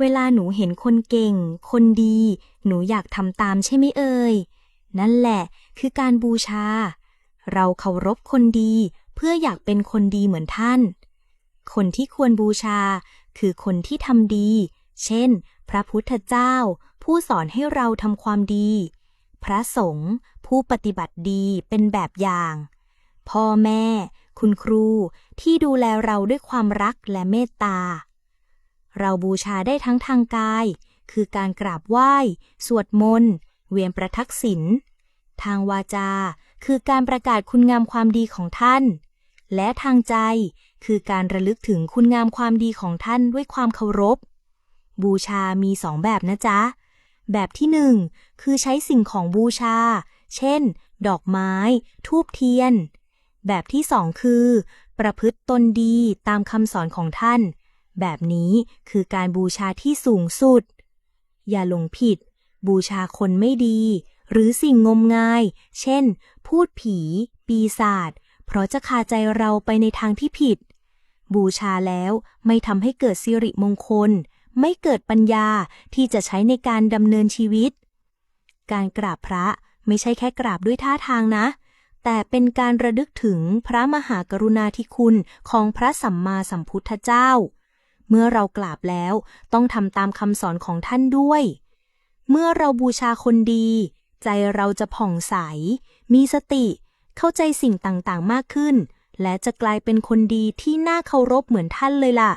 เวลาหนูเห็นคนเก่ง คนดี หนูอยากทำตามใช่ไหมเอ่ย นั่นแหละคือการบูชา เราเคารพคนดี เพื่ออยากเป็นคนดีเหมือนท่าน คนที่ควรบูชา คือคนที่ทำดี เช่น พระพุทธเจ้า ผู้สอนให้เราทำความดี พระสงฆ์ผู้ปฏิบัติดีเป็นแบบอย่าง พ่อแม่ คุณครูที่ดูแลเราด้วยความรักและเมตตา เราบูชาได้ทั้งทางกาย คือการกราบไหว้ สวดมนต์ เวียนประทักษิณ ทางวาจา คือการประกาศคุณงามความดีของท่าน และทางใจ คือการระลึกถึงคุณงามความดีของท่านด้วยความเคารพ บูชามีสองแบบนะจ๊ะ แบบที่หนึ่งคือใช้สิ่งของบูชา เช่น ดอกไม้ ทูบเทียน แบบที่สองคือ ประพฤติตนดีตามคำสอนของท่าน แบบนี้คือการบูชาที่สูงสุด อย่าหลงผิด บูชาคนไม่ดี หรือสิ่งงมงาย เช่น พูดผี ปีศาจเพราะจะคาใจเราไปในทางที่ผิด บูชาแล้วไม่ทำให้เกิดสิริมงคล ไม่เกิดปัญญาที่จะใช้ในการดำเนินชีวิต การกราบพระไม่ใช่แค่กราบด้วยท่าทางนะ แต่เป็นการระลึกถึงพระมหากรุณาธิคุณของพระสัมมาสัมพุทธเจ้า เมื่อเรากราบแล้วต้องทำตามคำสอนของท่านด้วย เมื่อเราบูชาคนดี ใจเราจะผ่องใส มีสติ เข้าใจสิ่งต่างๆ มากขึ้น และจะกลายเป็นคนดีที่น่าเคารพเหมือนท่านเลยล่ะ